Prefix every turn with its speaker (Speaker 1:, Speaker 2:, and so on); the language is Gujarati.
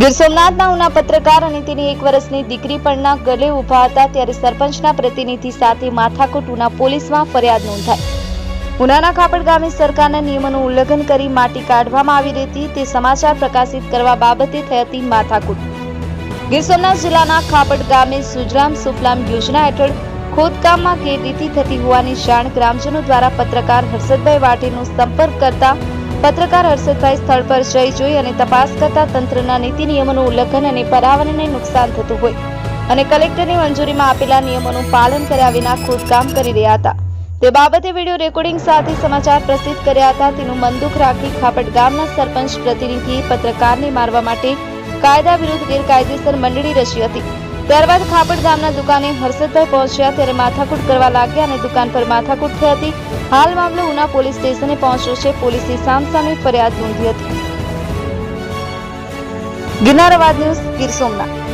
Speaker 1: ગીર સોમનાથના ઉના પત્રકાર અને તેની એક વર્ષની દીકરી પણના ગલે ઊભા હતા ત્યારે સરપંચના પ્રતિનિધિ સાથે માથાકૂટ ઉના પોલીસમાં ફરિયાદ નોંધાઈ. ઉનાના ખાપડ ગામે સરકારના નિયમોનું ઉલ્લંઘન કરી માટી કાઢવામાં આવી રહી તે સમાચાર પ્રકાશિત કરવા બાબતે થઈ હતી માથાકૂટ. ગીર સોમનાથ જિલ્લાના ખાપડ ગામે સુજરામ સુફલામ યોજના હેઠળ ખોદકામમાં ગેરરીતિ થતી હોવાની જાણ ગ્રામજનો દ્વારા પત્રકાર હર્ષદભાઈ વાઢેનો સંપર્ક કરતા પત્રકાર હર્ષદભાઈ સ્થળ પર જઈ જોઈ અને તપાસ કરતા તંત્રના નીતિ નિયમોનું ઉલ્લંઘન અને પર્યાવરણને નુકસાન થતું હોય અને કલેક્ટરની મંજૂરીમાં આપેલા નિયમોનું પાલન કર્યા વિના ખોદકામ કરી રહ્યા હતા. તે બાબતે વીડિયો રેકોર્ડિંગ સાથે સમાચાર પ્રસિદ્ધ કર્યા હતા. તેનું મનદુખ રાખી ખાપટ ગામના સરપંચ પ્રતિનિધિએ પત્રકારને મારવા માટે કાયદા વિરુદ્ધ ગેરકાયદેસર મંડળી રચી હતી. ત્યારબાદ ખાપડ ગામના દુકાને હર્ષદભાઈ પહોંચ્યા ત્યારે માથાકૂટ કરવા લાગ્યા અને દુકાન પર માથાકૂટ થઈ હતી. હાલ મામલો ઉના પોલીસ સ્ટેશને પહોંચ્યો છે. પોલીસે સામસામે ફરિયાદ નોંધી હતી. ગિરનાર ન્યૂઝ ગીર સોમનાથ.